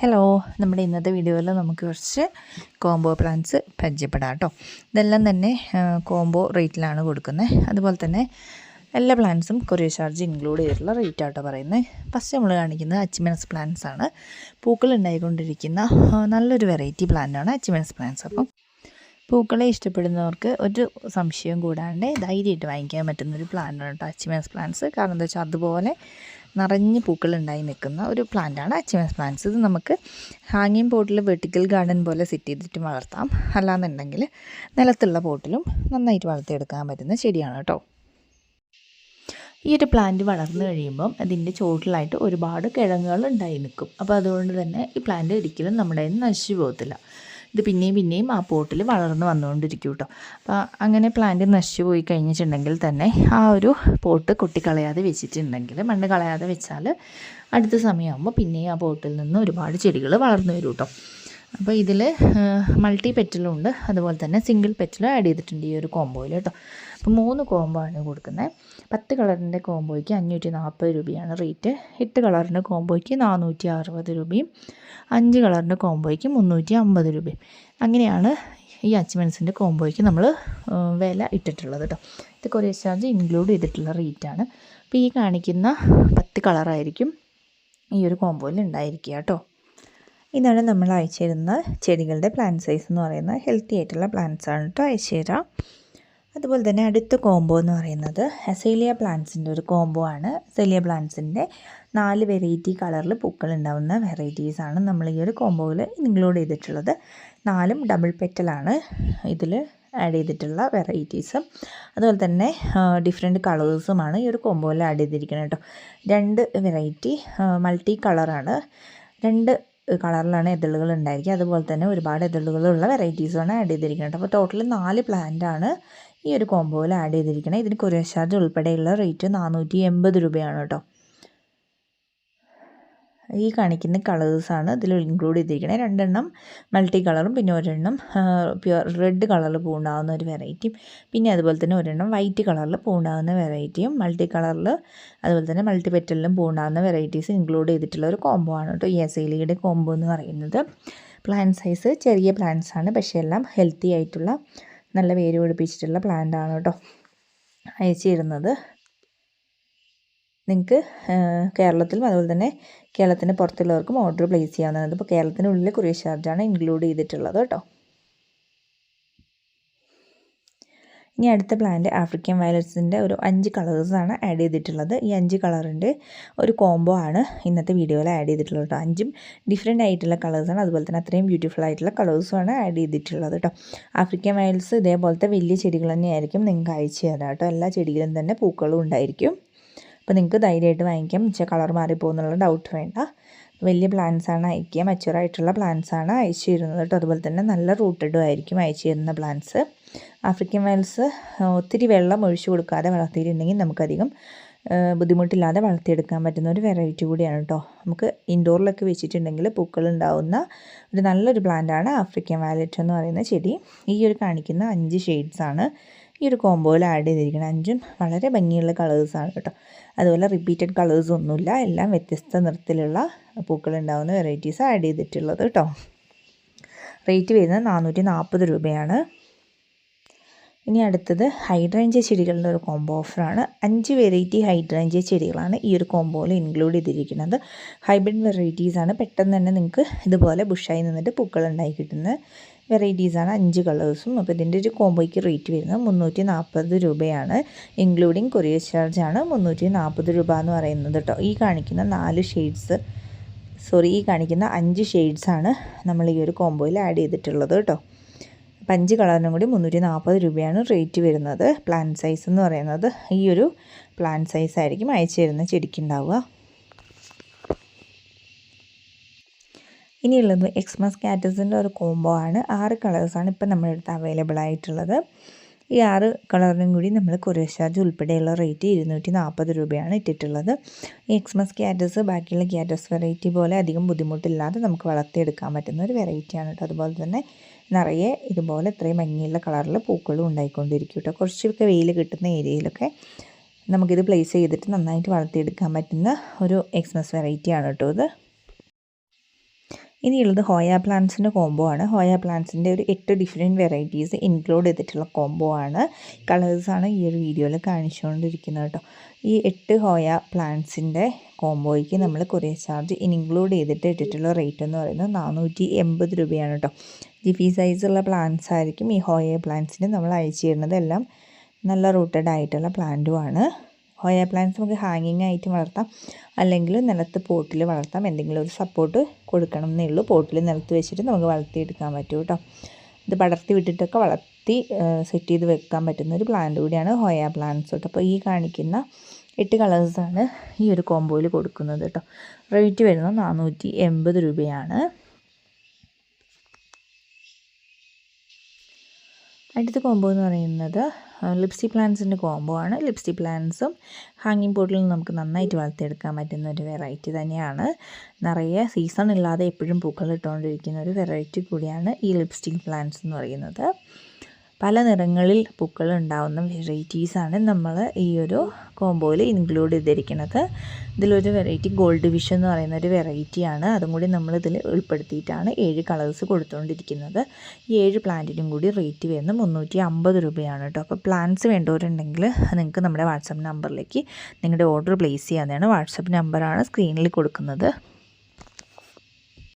Hello നമ്മുടെ ഇന്നത്തെ വീഡിയോയിൽ നമുക്ക് കുറച്ച് കോംബോ പ്ലാൻസ് പരിചയപ്പെടാം കേട്ടോ. ഇതെല്ലാം തന്നെ കോംബോ റേറ്റിലാണ് കൊടുക്കുന്നത്. അതുപോലെ തന്നെ എല്ലാ പ്ലാൻസും കൊറിയർ ചാർജ് ഇൻക്ലൂഡ് ചെയ്തിട്ടുള്ള റേറ്റ് ആട്ടോ പറയുന്നത്. ഫസ്റ്റ് നമ്മൾ കാണിക്കുന്നത് അച്ചിമെൻസ് പ്ലാന്റ്സ് ആണ്. പൂക്കൾ ഉണ്ടായിക്കൊണ്ടിരിക്കുന്ന നല്ലൊരു വെറൈറ്റി പ്ലാന്റാണ് അച്ചിമെൻസ് പ്ലാന്റ്സ് അപ്പം പൂക്കളെ ഇഷ്ടപ്പെടുന്നവർക്ക് ഒരു സംശയം കൂടാണ്ട് ധൈര്യമായിട്ട് വാങ്ങിക്കാൻ പറ്റുന്നൊരു പ്ലാന്റാണ് കേട്ടോ അച്ചിമെൻസ് പ്ലാന്റ്സ് കാരണം എന്താ വെച്ചാൽ അതുപോലെ നിറഞ്ഞ് പൂക്കളുണ്ടായി നിൽക്കുന്ന ഒരു പ്ലാന്റാണ് അച്ചിമസ് പ്ലാന്റ്സ് ഇത് നമുക്ക് ഹാങ്ങിങ് പോട്ടിൽ വെർട്ടിക്കൽ ഗാർഡൻ പോലെ സെറ്റ് ചെയ്തിട്ട് വളർത്താം. അല്ലാന്നുണ്ടെങ്കിൽ നിലത്തുള്ള പോട്ടിലും നന്നായിട്ട് വളർത്തിയെടുക്കാൻ പറ്റുന്ന ചെടിയാണ് കേട്ടോ ഈ ഒരു പ്ലാന്റ് വളർന്നു കഴിയുമ്പം അതിന്റെ ചോട്ടിലായിട്ട് ഒരുപാട് കിഴങ്ങുകൾ ഉണ്ടായി നിൽക്കും. അപ്പോൾ അതുകൊണ്ട് തന്നെ ഈ പ്ലാന്റ് ഒരിക്കലും നമ്മുടെ നശിച്ചു പോകത്തില്ല. ഇത് പിന്നെയും പിന്നെയും ആ പോട്ടിൽ വളർന്നു വന്നുകൊണ്ടിരിക്കും കേട്ടോ അപ്പോൾ അങ്ങനെ പ്ലാന്റ് നശിച്ചു പോയി കഴിഞ്ഞിട്ടുണ്ടെങ്കിൽ തന്നെ ആ ഒരു പോട്ട് കൊട്ടിക്കളയാതെ വെച്ചിട്ടുണ്ടെങ്കിൽ മണ്ണ് കളയാതെ വെച്ചാൽ അടുത്ത സമയമാകുമ്പോൾ പിന്നെയും ആ പോട്ടിൽ നിന്ന് ഒരുപാട് ചെടികൾ വളർന്നു വരും കേട്ടോ അപ്പോൾ ഇതിൽ മൾട്ടി പെറ്റലും ഉണ്ട്. അതുപോലെ തന്നെ സിംഗിൾ പെറ്റലും ആഡ് ചെയ്തിട്ടുണ്ട് ഈ ഒരു കോംബോയിൽ കേട്ടോ. അപ്പോൾ മൂന്ന് കോംബോ ആണ് കൊടുക്കുന്നത് പത്ത് കളറിന്റെ കോംബോയ്ക്ക് അഞ്ഞൂറ്റി നാൽപ്പത് രൂപയാണ് റേറ്റ് എട്ട് കളറിന്റെ കോംബോയ്ക്ക് നാനൂറ്റി അറുപത് രൂപയും അഞ്ച് കളറിന്റെ കോംബോയ്ക്ക് മുന്നൂറ്റി അമ്പത് രൂപയും. അങ്ങനെയാണ് ഈ അച്ചിമെൻസിന്റെ കോംബോയ്ക്ക് നമ്മൾ വില ഇട്ടിട്ടുള്ളത് കേട്ടോ. ഇത് കൊറിയർ ചാർജ് ഇൻക്ലൂഡ് ചെയ്തിട്ടുള്ള റേറ്റാണ് അപ്പോൾ ഈ കാണിക്കുന്ന പത്ത് കളറായിരിക്കും ഈ ഒരു കോംബോയിൽ ഉണ്ടായിരിക്കുക കേട്ടോ. ഇതാണ് നമ്മൾ അയച്ചു തരുന്ന ചെടികളുടെ പ്ലാന്റ് സൈസ് എന്ന് പറയുന്നത് ഹെൽത്തി ആയിട്ടുള്ള പ്ലാന്റ്സ് ആണ് കേട്ടോ അയച്ചു തരാം. അതുപോലെ തന്നെ അടുത്ത കോംബോ എന്ന് പറയുന്നത് അസേലിയ പ്ലാന്റ്സിന്റെ ഒരു കോംബോ ആണ്. അസേലിയ പ്ലാന്റ്സിന്റെ നാല് വെറൈറ്റി കളറിൽ പൂക്കൾ ഉണ്ടാവുന്ന വെറൈറ്റീസ് ആണ് നമ്മൾ ഈ ഒരു കോംബോയിൽ ഇൻക്ലൂഡ് ചെയ്തിട്ടുള്ളത്. നാലും ഡബിൾ പെറ്റലാണ് ഇതിൽ ആഡ് ചെയ്തിട്ടുള്ള വെറൈറ്റീസും അതുപോലെ തന്നെ ഡിഫറെന്റ് കളേഴ്സുമാണ് ഈ ഒരു കോംബോയിൽ ആഡ് ചെയ്തിരിക്കുന്നത് കേട്ടോ രണ്ട് വെറൈറ്റി മൾട്ടി കളറാണ് രണ്ട് കളറിലാണ് എതിളുകൾ ഉണ്ടായിരിക്കുക. അതുപോലെ തന്നെ ഒരുപാട് എതിളുകളുള്ള വെറൈറ്റീസുമാണ് ആഡ് ചെയ്തിരിക്കുന്നത്. അപ്പോൾ ടോട്ടൽ നാല് പ്ലാന്റാണ് ഈ ഒരു കോംബോയിൽ ആഡ് ചെയ്തിരിക്കുന്നത്. ഇതിന് കൊറിയർ ചാർജ് ഉൾപ്പെടെയുള്ള റേറ്റ് നാനൂറ്റി എൺപത് രൂപയാണ് കേട്ടോ. ഈ കാണിക്കുന്ന കളേഴ്സാണ് ഇതിൽ ഇൻക്ലൂഡ് ചെയ്തിരിക്കുന്നത് രണ്ടെണ്ണം മൾട്ടി കളറും പിന്നെ ഒരെണ്ണം പ്യുർ റെഡ് കളറിൽ പൂണ്ടാവുന്ന ഒരു വെറൈറ്റിയും പിന്നെ അതുപോലെ തന്നെ ഒരെണ്ണം വൈറ്റ് കളറിൽ പൂണ്ടാവുന്ന വെറൈറ്റിയും മൾട്ടി കളറിൽ അതുപോലെ തന്നെ മൾട്ടി പെറ്റലിലും പൂണ്ടാവുന്ന വെറൈറ്റീസ് ഇൻക്ലൂഡ് ചെയ്തിട്ടുള്ള ഒരു കോംബോ ആണ് കേട്ടോ ഈ എസൈലിയുടെ കോംബോ എന്ന് പറയുന്നത്. പ്ലാന്റ് സൈസ് ചെറിയ പ്ലാന്റ്സ് ആണ് പക്ഷേ എല്ലാം ഹെൽത്തി ആയിട്ടുള്ള നല്ല വേര് പിടിപ്പിച്ചിട്ടുള്ള പ്ലാന്റ് ആണ് കേട്ടോ അയച്ചു തരുന്നത് നിങ്ങൾക്ക് കേരളത്തിലും അതുപോലെ തന്നെ കേരളത്തിന് പുറത്തുള്ളവർക്കും ഓർഡർ പ്ലേസ് ചെയ്യാവുന്നതാണ്. ഇപ്പോൾ കേരളത്തിനുള്ളിൽ കൊറിയർ ചാർജാണ് ഇൻക്ലൂഡ് ചെയ്തിട്ടുള്ളത് കേട്ടോ. ഇനി അടുത്ത പ്ലാന്റ് ആഫ്രിക്കൻ വയലറ്റ്സിന്റെ ഒരു അഞ്ച് കളേഴ്സാണ് ആഡ് ചെയ്തിട്ടുള്ളത്. ഈ അഞ്ച് കളറിന്റെ ഒരു കോംബോ ആണ് ഇന്നത്തെ വീഡിയോയിൽ ആഡ് ചെയ്തിട്ടുള്ളത് കേട്ടോ. അഞ്ചും ഡിഫറെന്റ് ആയിട്ടുള്ള കളേഴ്സാണ് അതുപോലെ തന്നെ അത്രയും ബ്യൂട്ടിഫുൾ ആയിട്ടുള്ള കളേഴ്സുമാണ് ആഡ് ചെയ്തിട്ടുള്ളത് കേട്ടോ. ആഫ്രിക്കൻ വയലറ്റ്സ് ഇതേപോലത്തെ വലിയ ചെടികൾ തന്നെയായിരിക്കും നിങ്ങൾക്ക് അയച്ചു തരാം കേട്ടോ. എല്ലാ ചെടികളും തന്നെ പൂക്കളും ഉണ്ടായിരിക്കും. അപ്പോൾ നിങ്ങൾക്ക് ധൈര്യമായിട്ട് വാങ്ങിക്കാം. പക്ഷേ കളർ മാറിപ്പോകുന്നുള്ള ഡൗട്ട് വേണ്ട. വലിയ പ്ലാന്റ്സ് ആണ് അയക്കുക. മെച്ചുവറായിട്ടുള്ള പ്ലാന്റ്സ് ആണ് അയച്ചു തരുന്നത് കേട്ടോ. അതുപോലെ തന്നെ നല്ല റൂട്ടഡും ആയിരിക്കും അയച്ചു തരുന്ന പ്ലാന്റ്സ് ആഫ്രിക്കൻ വയൽസ് ഒത്തിരി വെള്ളം ഒഴിച്ചു കൊടുക്കാതെ വളർത്തിയിട്ടുണ്ടെങ്കിൽ നമുക്കധികം ബുദ്ധിമുട്ടില്ലാതെ വളർത്തിയെടുക്കാൻ പറ്റുന്ന ഒരു വെറൈറ്റി കൂടിയാണ് കേട്ടോ. നമുക്ക് ഇൻഡോറിലൊക്കെ വെച്ചിട്ടുണ്ടെങ്കിൽ പൂക്കൾ ഉണ്ടാവുന്ന ഒരു നല്ലൊരു പ്ലാന്റാണ് ആഫ്രിക്കൻ വാലറ്റ് എന്ന് പറയുന്ന ചെടി. ഈ ഒരു കാണിക്കുന്ന അഞ്ച് ഷെയ്ഡ്സാണ് ഈ ഒരു കോംബോയിൽ ആഡ് ചെയ്തിരിക്കുന്നത് അഞ്ചും വളരെ ഭംഗിയുള്ള കളേഴ്സാണ് കേട്ടോ. അതുപോലെ റിപ്പീറ്റഡ് കളേഴ്സ് ഒന്നുമില്ല എല്ലാം വ്യത്യസ്ത നിറത്തിലുള്ള പൂക്കൾ ഉണ്ടാകുന്ന വെറൈറ്റീസ് ആഡ് ചെയ്തിട്ടുള്ളത് കേട്ടോ. റേറ്റ് വരുന്നത് നാനൂറ്റി നാൽപ്പത് രൂപയാണ്. ഇനി അടുത്തത് ഹൈഡ്രേഞ്ച ചെടികളുടെ ഒരു കോംബോ ഓഫറാണ് അഞ്ച് വെറൈറ്റി ഹൈഡ്രേഞ്ച ചെടികളാണ് ഈ ഒരു കോംബോയിൽ ഇൻക്ലൂഡ് ചെയ്തിരിക്കുന്നത്. ഹൈബ്രിഡ് വെറൈറ്റീസാണ് പെട്ടെന്ന് തന്നെ നിങ്ങൾക്ക് ഇതുപോലെ ബുഷായി നിന്നിട്ട് പൂക്കൾ ഉണ്ടായി കിട്ടുന്ന വെറൈറ്റീസാണ് അഞ്ച് കളേഴ്സും. അപ്പോൾ ഇതിന്റെ ഒരു കോംബോയ്ക്ക് റേറ്റ് വരുന്നത് മുന്നൂറ്റി നാൽപ്പത് രൂപയാണ്. ഇൻക്ലൂഡിങ് കൊറിയർ ചാർജാണ് മുന്നൂറ്റി നാൽപ്പത് രൂപ എന്ന് പറയുന്നത് കേട്ടോ ഈ കാണിക്കുന്ന നാല് ഷെയ്ഡ്സ് സോറി ഈ കാണിക്കുന്ന അഞ്ച് ഷെയ്ഡ്സാണ് നമ്മൾ ഈ ഒരു കോംബോയിൽ ആഡ് ചെയ്തിട്ടുള്ളത് കേട്ടോ അപ്പം അഞ്ച് കളറിനും കൂടി മുന്നൂറ്റി നാൽപ്പത് രൂപയാണ് റേറ്റ് വരുന്നത്. പ്ലാന്റ് സൈസ് എന്ന് പറയുന്നത് ഈ ഒരു പ്ലാന്റ് സൈസ് ആയിരിക്കും അയച്ചു തരുന്ന ചെടിക്കുണ്ടാവുക ഇനിയുള്ളത് എക്സ്മസ് കാറ്റസിന്റെ ഒരു കോംബോ ആണ്. ആറ് കളേഴ്സാണ് ഇപ്പം നമ്മുടെ അടുത്ത് അവൈലബിൾ ആയിട്ടുള്ളത്. ഈ ആറ് കളറിനും കൂടി നമ്മൾ കൊറിയർ ചാർജ് ഉൾപ്പെടെയുള്ള റേറ്റ് ഇരുന്നൂറ്റി നാൽപ്പത് രൂപയാണ് ഇട്ടിട്ടുള്ളത്. ഈ എക്സ്മസ് ക്യാറ്റസ് ബാക്കിയുള്ള ക്യാറ്റസ് വെറൈറ്റി പോലെ അധികം ബുദ്ധിമുട്ടില്ലാതെ നമുക്ക് വളർത്തിയെടുക്കാൻ പറ്റുന്ന ഒരു വെറൈറ്റിയാണ് കേട്ടോ. അതുപോലെ തന്നെ നിറയെ ഇതുപോലെ ഇത്രയും ഭംഗിയുള്ള കളറിൽ പൂക്കളും ഉണ്ടായിക്കൊണ്ടിരിക്കും കേട്ടോ. കുറച്ചൊക്കെ വെയിൽ കിട്ടുന്ന ഏരിയയിലൊക്കെ നമുക്കിത് പ്ലേസ് ചെയ്തിട്ട് നന്നായിട്ട് വളർത്തിയെടുക്കാൻ പറ്റുന്ന ഒരു എക്സ്മസ് വെറൈറ്റിയാണ് കേട്ടോ ഇത്. ഇനിയുള്ളത് ഹോയ പ്ലാന്റ്സിന്റെ കോംബോ ആണ്. ഹോയ പ്ലാന്റ്സിന്റെ ഒരു എട്ട് ഡിഫറെന്റ് വെറൈറ്റീസ് ഇൻക്ലൂഡ് ചെയ്തിട്ടുള്ള കോംബോ ആണ്. കളേഴ്സാണ് ഈ ഒരു വീഡിയോയിൽ കാണിച്ചുകൊണ്ടിരിക്കുന്നത് കേട്ടോ ഈ എട്ട് ഹോയ പ്ലാന്റ്സിന്റെ കോംബോയ്ക്ക് നമ്മൾ കൊറിയർ ചാർജ് ഇൻക്ലൂഡ് ചെയ്തിട്ട് ഇട്ടിട്ടുള്ള റേറ്റ് എന്ന് പറയുന്നത് നാനൂറ്റി എൺപത് രൂപയാണ് കേട്ടോ ജിഫി സൈസുള്ള പ്ലാന്റ്സ് ആയിരിക്കും ഈ ഹോയ പ്ലാന്റ്സിന് നമ്മൾ അയച്ചു തരുന്നത്. എല്ലാം നല്ല റൂട്ടഡ് ആയിട്ടുള്ള പ്ലാന്റുമാണ് ഹോയ പ്ലാന്റ്സ് നമുക്ക് ഹാങ്ങിങ് ആയിട്ട് വളർത്താം. അല്ലെങ്കിൽ നിലത്ത് പോട്ടിൽ വളർത്താം. എന്തെങ്കിലും ഒരു സപ്പോർട്ട് കൊടുക്കണം എന്നേ ഉള്ളൂ പോട്ടിൽ നിലത്ത് വെച്ചിട്ട് നമുക്ക് വളർത്തിയെടുക്കാൻ പറ്റും കേട്ടോ ഇത് പടർത്തി വിട്ടിട്ടൊക്കെ വളർത്തി സെറ്റ് ചെയ്ത് വെക്കാൻ പറ്റുന്ന ഒരു പ്ലാന്റ് കൂടിയാണ് ഹോയ പ്ലാന്റ്സ് കേട്ടോ അപ്പോൾ ഈ കാണിക്കുന്ന എട്ട് കളേഴ്സാണ് ഈ ഒരു കോമ്പോയിൽ കൊടുക്കുന്നത് കേട്ടോ റേറ്റ് വരുന്നത് നാനൂറ്റി എൺപത് രൂപയാണ്. അടുത്ത കോംബോ എന്ന് പറയുന്നത് ലിപ്സ്റ്റിക് പ്ലാന്റ്സിന്റെ കോംബോ ആണ്. ലിപ്സ്റ്റിക് പ്ലാന്റ്സും ഹാങ്ങിങ് പോട്ടിൽ നമുക്ക് നന്നായിട്ട് വളർത്തിയെടുക്കാൻ പറ്റുന്ന ഒരു വെറൈറ്റി തന്നെയാണ്. നിറയെ സീസൺ ഇല്ലാതെ എപ്പോഴും പൂക്കൾ ഇട്ടുകൊണ്ടിരിക്കുന്ന ഒരു വെറൈറ്റി കൂടിയാണ് ഈ ലിപ്സ്റ്റിക് പ്ലാന്റ്സ് എന്ന് പറയുന്നത്. പല നിറങ്ങളിൽ പൂക്കൾ ഉണ്ടാവുന്ന വെറൈറ്റീസാണ് നമ്മൾ ഈ ഒരു കോംബോയിൽ ഇൻക്ലൂഡ് ചെയ്തിരിക്കുന്നത്. ഇതിലൊരു വെറൈറ്റി ഗോൾഡ് വിഷ് എന്ന് പറയുന്ന ഒരു വെറൈറ്റിയാണ് അതും കൂടി നമ്മൾ ഇതിൽ ഉൾപ്പെടുത്തിയിട്ടാണ് ഏഴ് കളേഴ്സ് കൊടുത്തുകൊണ്ടിരിക്കുന്നത് ഈ ഏഴ് പ്ലാന്റിനും കൂടി റേറ്റ് വരുന്നത് മുന്നൂറ്റി അമ്പത് രൂപയാണ് കേട്ടോ. അപ്പോൾ പ്ലാന്റ്സ് വേണ്ടവരുണ്ടെങ്കിൽ നിങ്ങൾക്ക് നമ്മുടെ വാട്സപ്പ് നമ്പറിലേക്ക് നിങ്ങളുടെ ഓർഡർ പ്ലേസ് ചെയ്യാവുന്നതാണ്. വാട്സപ്പ് നമ്പറാണ് സ്ക്രീനിൽ കൊടുക്കുന്നത്.